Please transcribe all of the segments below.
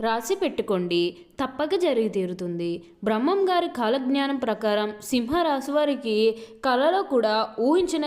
రాసి పెట్టుకోండి. తప్పక జరిగి తీరుతుంది. బ్రహ్మం గారి కాలజ్ఞానం ప్రకారం సింహరాశి వారికి కళలో కూడా ఊహించిన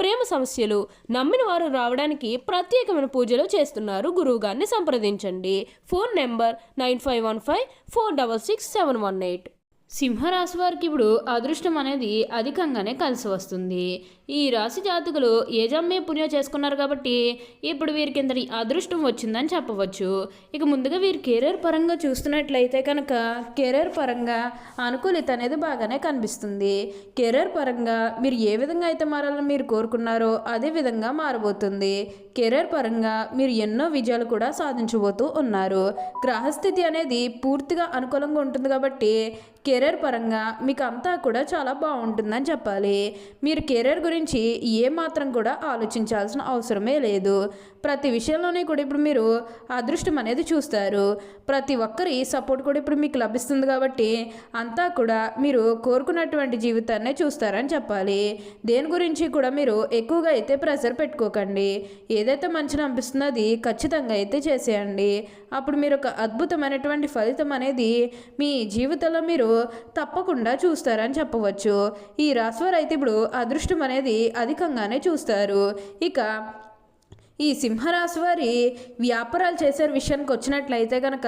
ప్రేమ సమస్యలు నమ్మిన వారు రావడానికి ప్రత్యేకమైన పూజలు చేస్తున్నారు. గురువు గారిని సంప్రదించండి. Phone number nine five one five four double six seven one eight. సింహరాశి వారికి ఇప్పుడు అదృష్టం అనేది అధికంగానే కలిసి వస్తుంది. ఈ రాశి జాతకులు ఏ పుణ్యం చేసుకున్నారు కాబట్టి ఇప్పుడు వీరికి ఇంతటి అదృష్టం వచ్చిందని చెప్పవచ్చు. ఇక ముందుగా వీరు కెరీర్ పరంగా చూస్తున్నట్లయితే కనుక కెరీర్ పరంగా అనుకూలిత అనేది బాగానే కనిపిస్తుంది. కెరీర్ పరంగా మీరు ఏ విధంగా అయితే మారాలని మీరు కోరుకున్నారో అదే విధంగా మారబోతుంది. కెరీర్ పరంగా మీరు ఎన్నో విజయాలు కూడా సాధించబోతూ ఉన్నారు. గ్రహస్థితి అనేది పూర్తిగా అనుకూలంగా ఉంటుంది కాబట్టి కెరీర్ పరంగా మీకు అంతా కూడా చాలా బాగుంటుందని చెప్పాలి. మీరు కెరీర్ గురించి ఏ మాత్రం కూడా ఆలోచించాల్సిన అవసరమే లేదు. ప్రతి విషయంలోనే కూడా ఇప్పుడు మీరు అదృష్టం అనేది చూస్తారు. ప్రతి ఒక్కరి సపోర్ట్ కూడా ఇప్పుడు మీకు లభిస్తుంది కాబట్టి అంతా కూడా మీరు కోరుకున్నటువంటి జీవితాన్నే చూస్తారని చెప్పాలి. దేని గురించి కూడా మీరు ఎక్కువగా అయితే ప్రెషర్ పెట్టుకోకండి. ఏదైతే మంచిని అనిపిస్తుందో అది ఖచ్చితంగా అయితే చేసేయండి. అప్పుడు మీరు ఒక అద్భుతమైనటువంటి ఫలితం అనేది మీ జీవితంలో మీరు తప్పకుండా చూస్తారని చెప్పవచ్చు. ఈ రాశివారు అయితే ఇప్పుడు అదృష్టం అనేది అధికంగానే చూస్తారు. ఇక ఈ సింహరాశి వారి వ్యాపారాలు చేసే విషయానికి వచ్చినట్లయితే కనుక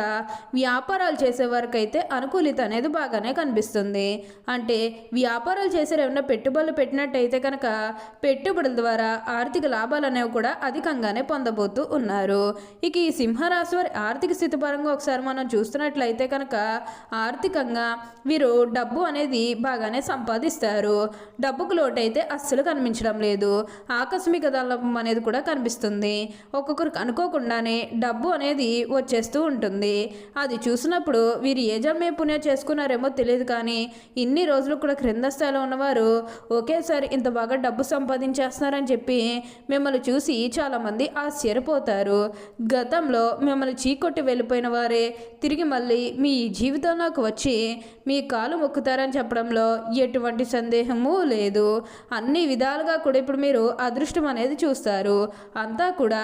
వ్యాపారాలు చేసే వారికి అయితే అనుకూలిత అనేది బాగానే కనిపిస్తుంది. అంటే వ్యాపారాలు చేసే ఏమైనా పెట్టుబడులు పెట్టినట్టయితే కనుక పెట్టుబడుల ద్వారా ఆర్థిక లాభాలు అనేవి కూడా అధికంగానే పొందబోతూ ఉన్నారు. ఇక ఈ సింహరాశి వారి ఆర్థిక స్థితి పరంగా ఒకసారి మనం చూస్తున్నట్లయితే కనుక ఆర్థికంగా వీరు డబ్బు అనేది బాగానే సంపాదిస్తారు. డబ్బుకు లోటైతే అస్సలు కనిపించడం లేదు. ఆకస్మిక దళం అనేది కూడా కనిపిస్తుంది. ఒక్కొక్కరికి అనుకోకుండానే డబ్బు అనేది వచ్చేస్తూ ఉంటుంది. అది చూసినప్పుడు వీరు ఏ జన్మే పుణ్యం చేసుకున్నారేమో తెలియదు కానీ ఇన్ని రోజులు కూడా క్రింద స్థాయిలో ఉన్నవారు ఒకేసారి ఇంత బాగా డబ్బు సంపాదించేస్తున్నారని చెప్పి మిమ్మల్ని చూసి చాలామంది ఆశ్చర్యపోతారు. గతంలో మిమ్మల్ని చీకొట్టి వెళ్ళిపోయిన వారే తిరిగి మళ్ళీ మీ జీవితంలోకి వచ్చి మీ కాలు మొక్కుతారని చెప్పడంలో ఎటువంటి సందేహము లేదు. అన్ని విధాలుగా కూడా ఇప్పుడు మీరు అదృష్టం అనేది చూస్తారు. అంతా కూడా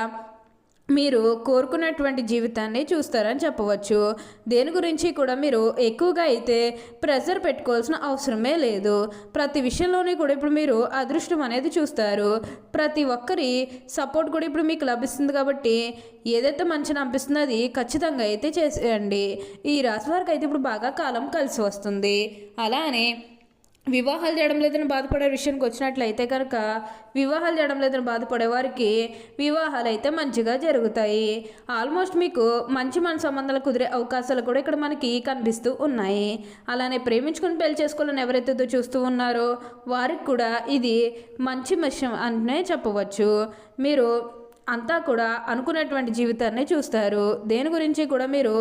మీరు కోరుకున్నటువంటి జీవితాన్ని చూస్తారని చెప్పవచ్చు. దేని గురించి కూడా మీరు ఎక్కువగా అయితే ప్రెషర్ పెట్టుకోవాల్సిన అవసరమే లేదు. ప్రతి విషయంలోనే కూడా ఇప్పుడు మీరు అదృష్టం అనేది చూస్తారు. ప్రతి ఒక్కరి సపోర్ట్ కూడా ఇప్పుడు మీకు లభిస్తుంది కాబట్టి ఏదైతే మంచిని అనిపిస్తుందో అది ఖచ్చితంగా అయితే చేసేయండి. ఈ రాశి వారికి అయితే ఇప్పుడు బాగా కాలం కలిసి వస్తుంది. అలానే వివాహాలు చేయడం లేదని బాధపడే విషయానికి వచ్చినట్లయితే కనుక వివాహాలు చేయడం లేదని బాధపడే వారికి వివాహాలు అయితే మంచిగా జరుగుతాయి. ఆల్మోస్ట్ మీకు మంచి మన సంబంధాలు కుదిరే అవకాశాలు కూడా ఇక్కడ మనకి కనిపిస్తూ ఉన్నాయి. అలానే ప్రేమించుకుని పెళ్ళి చేసుకోవాలని ఎవరైతే చూస్తూ ఉన్నారో వారికి కూడా ఇది మంచి విషయం అనే చెప్పవచ్చు. మీరు అంతా కూడా అనుకున్నటువంటి జీవితాన్ని చూస్తారు. దేని గురించి కూడా మీరు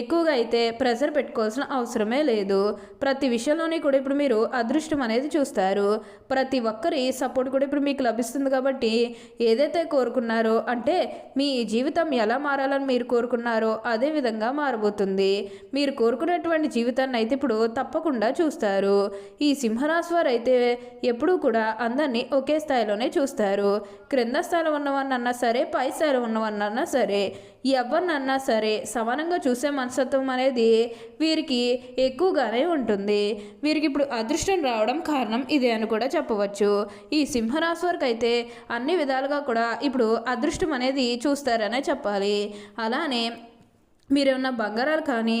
ఎక్కువగా అయితే ప్రెషర్ పెట్టుకోవాల్సిన అవసరమే లేదు. ప్రతి విషయంలోనే కూడా ఇప్పుడు మీరు అదృష్టం అనేది చూస్తారు. ప్రతి ఒక్కరి సపోర్ట్ కూడా ఇప్పుడు మీకు లభిస్తుంది కాబట్టి ఏదైతే కోరుకున్నారో అంటే మీ జీవితం ఎలా మారాలని మీరు కోరుకున్నారో అదే విధంగా మారబోతుంది. మీరు కోరుకున్నటువంటి జీవితాన్ని అయితే ఇప్పుడు తప్పకుండా చూస్తారు. ఈ సింహరాశి వారు అయితే ఎప్పుడూ కూడా అందరినీ ఒకే స్థాయిలోనే చూస్తారు. క్రింద స్థాయిలో ఉన్నవాన్ని అన్న సరే సరే పై స్థాయిలో ఉన్నవన్నా సరే ఎవరినన్నా సరే సమానంగా చూసే మనస్తత్వం అనేది వీరికి ఎక్కువగానే ఉంటుంది. వీరికి ఇప్పుడు అదృష్టం రావడం కారణం ఇదే అని కూడా చెప్పవచ్చు. ఈ సింహరాశి వరకు అయితే అన్ని విధాలుగా కూడా ఇప్పుడు అదృష్టం అనేది చూస్తారనే చెప్పాలి. అలానే మీరేమన్నా బంగారాలు కానీ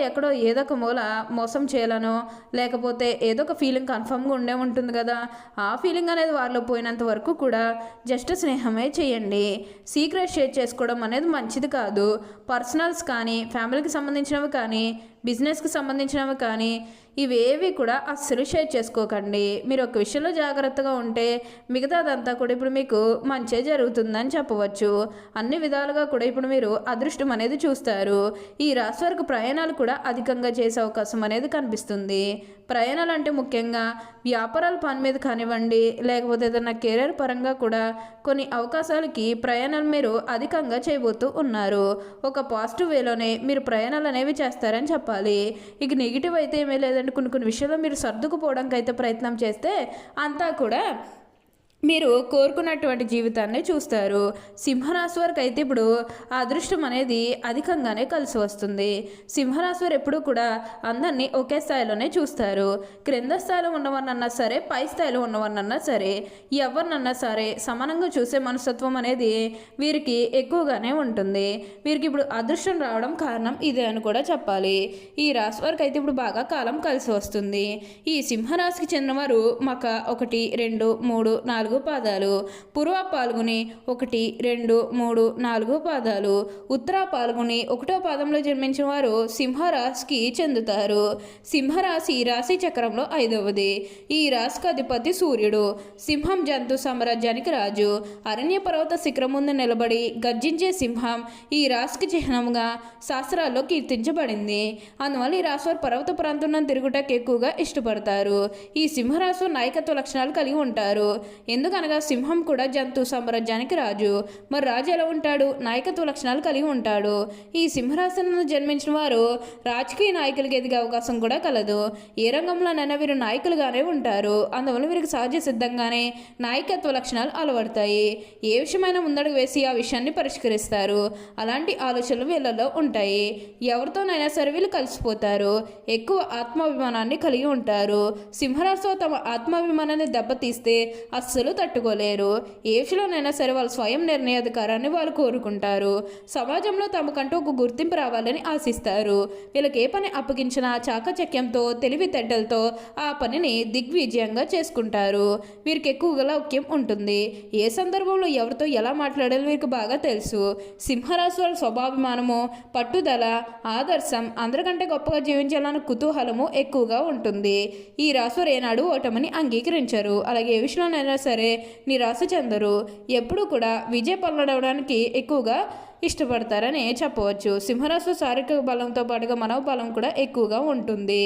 ఎక్కడో ఏదో ఒక మూల మోసం చేయాలనో లేకపోతే ఏదో ఒక ఫీలింగ్ కన్ఫర్మ్గా ఉండే ఉంటుంది కదా ఆ ఫీలింగ్ అనేది వారిలో పోయినంత వరకు కూడా జస్ట్ స్నేహమే చేయండి. సీక్రెట్ షేర్ చేసుకోవడం అనేది మంచిది కాదు. పర్సనల్స్ కానీ ఫ్యామిలీకి సంబంధించినవి కానీ బిజినెస్కి సంబంధించినవి కానీ ఇవేవి కూడా అస్సలు షేర్ చేసుకోకండి. మీరు ఒక విషయంలో జాగ్రత్తగా ఉంటే మిగతాదంతా కూడా ఇప్పుడు మీకు మంచే జరుగుతుందని చెప్పవచ్చు. అన్ని విధాలుగా కూడా ఇప్పుడు మీరు అదృష్టం అనేది చూస్తారు. ఈ రాశి వరకు ప్రయాణాలు కూడా అధికంగా చేసే అవకాశం అనేది కనిపిస్తుంది. ప్రయాణాలు అంటే ముఖ్యంగా వ్యాపారాల పని మీద కానివ్వండి లేకపోతే ఏదైనా కెరీర్ పరంగా కూడా కొన్ని అవకాశాలకి ప్రయాణాలు మీరు అధికంగా చేయబోతూ ఉన్నారు. ఒక పాజిటివ్ వేలోనే మీరు ప్రయాణాలు అనేవి చేస్తారని చెప్పాలి. చెప్పాలి. ఇక నెగిటివ్ అయితే ఏమీ లేదంటే కొన్ని కొన్ని విషయాల్లో మీరు సర్దుకుపోవడానికి అయితే ప్రయత్నం చేస్తే అంతా కూడా మీరు కోరుకున్నటువంటి జీవితాన్ని చూస్తారు. సింహరాశి వారికి అయితే ఇప్పుడు అదృష్టం అనేది అధికంగానే కలిసి వస్తుంది. సింహరాశి వారు ఎప్పుడూ కూడా అందరినీ ఒకే స్థాయిలోనే చూస్తారు. క్రింద స్థాయిలో ఉన్నవారినన్నా సరే పై స్థాయిలో ఉన్నవారినన్నా సరే ఎవరినన్నా సరే సమానంగా చూసే మనస్తత్వం అనేది వీరికి ఎక్కువగానే ఉంటుంది. వీరికి ఇప్పుడు అదృష్టం రావడం కారణం ఇదే అని కూడా చెప్పాలి. ఈ రాశి వారికి అయితే ఇప్పుడు బాగా కాలం కలిసి వస్తుంది. ఈ సింహరాశికి చెందినవారు మక ఒకటి రెండు మూడు నాలుగు నాలుగు పాదాలు పూర్వ పాల్గొని ఒకటి రెండు మూడు నాలుగు పాదాలు ఉత్తర పాల్గొని ఒకటో పాదంలో జన్మించిన వారు సింహరాశికి చెందుతారు. సింహరాశి రాశి చక్రంలో ఐదవది. ఈ రాశికి అధిపతి సూర్యుడు. సింహం జంతు సామ్రాజ్యానికి రాజు. అరణ్య పర్వత శిఖరం ముందు నిలబడి గర్జించే సింహం ఈ రాశికి చిహ్నంగా శాస్త్రాల్లో కీర్తించబడింది. అందువల్ల ఈ రాశి వారు పర్వత ప్రాంతంలో తిరుగుటకు ఎక్కువగా ఇష్టపడతారు. ఈ సింహరాశి నాయకత్వ లక్షణాలు కలిగి ఉంటారు. ఎందుకనగా సింహం కూడా జంతు సామ్రాజ్యానికి రాజు. మరి రాజు ఎలా ఉంటాడు? నాయకత్వ లక్షణాలు కలిగి ఉంటాడు. ఈ సింహరాశిలో జన్మించిన వారు రాజకీయ నాయకులకి ఎదిగే అవకాశం కూడా కలదు. ఏ రంగంలోనైనా వీరు నాయకులుగానే ఉంటారు. అందువల్ల వీరికి సహజ సిద్ధంగానే నాయకత్వ లక్షణాలు అలవడతాయి. ఏ విషయమైనా ముందడుగు వేసి ఆ విషయాన్ని పరిష్కరిస్తారు. అలాంటి ఆలోచనలు వీళ్ళలో ఉంటాయి. ఎవరితోనైనా సరే వీళ్ళు కలిసిపోతారు. ఎక్కువ ఆత్మాభిమానాన్ని కలిగి ఉంటారు. సింహరాశితో తమ ఆత్మాభిమానాన్ని దెబ్బతీస్తే అస్సలు తట్టుకోలేరు. ఏ విషయంలోనైనా సరే వాళ్ళ స్వయం నిర్ణయాధికారాన్ని వాళ్ళు కోరుకుంటారు. సమాజంలో తమకంటూ ఒక గుర్తింపు రావాలని ఆశిస్తారు. వీళ్ళకి ఏ పని అప్పగించినా చాకచక్యంతో తెలివితేటలతో ఆ పనిని దిగ్విజయంగా చేసుకుంటారు. వీరికి ఎక్కువగా లౌక్యం ఉంటుంది. ఏ సందర్భంలో ఎవరితో ఎలా మాట్లాడాలో వీరికి బాగా తెలుసు. సింహరాశి వాళ్ళ స్వభాభిమానము పట్టుదల ఆదర్శం అందరికంటే గొప్పగా జీవించాలన్న కుతూహలము ఎక్కువగా ఉంటుంది. ఈ రాశి ఏనాడు ఓటమని అంగీకరించరు. అలాగే ఏ విషయంలోనైనా సరే నిరాశ చెందరు. ఎప్పుడూ కూడా విజయ పల్లడవడానికి ఎక్కువగా ఇష్టపడతారని చెప్పవచ్చు. సింహరాశి శారీరక బలంతో పాటుగా మనోబలం కూడా ఎక్కువగా ఉంటుంది.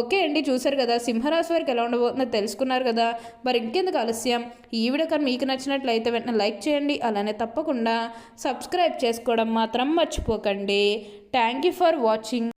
ఓకే అండి చూసారు కదా సింహరాశి వారికి ఎలా ఉండబోతుందో తెలుసుకున్నారు కదా. మరి ఇంకెందుకు ఆలస్యం? ఈ వీడియో కానీ మీకు నచ్చినట్లయితే వెంటనే లైక్ చేయండి అలానే తప్పకుండా సబ్స్క్రైబ్ చేసుకోవడం మాత్రం మర్చిపోకండి. Thank you for watching.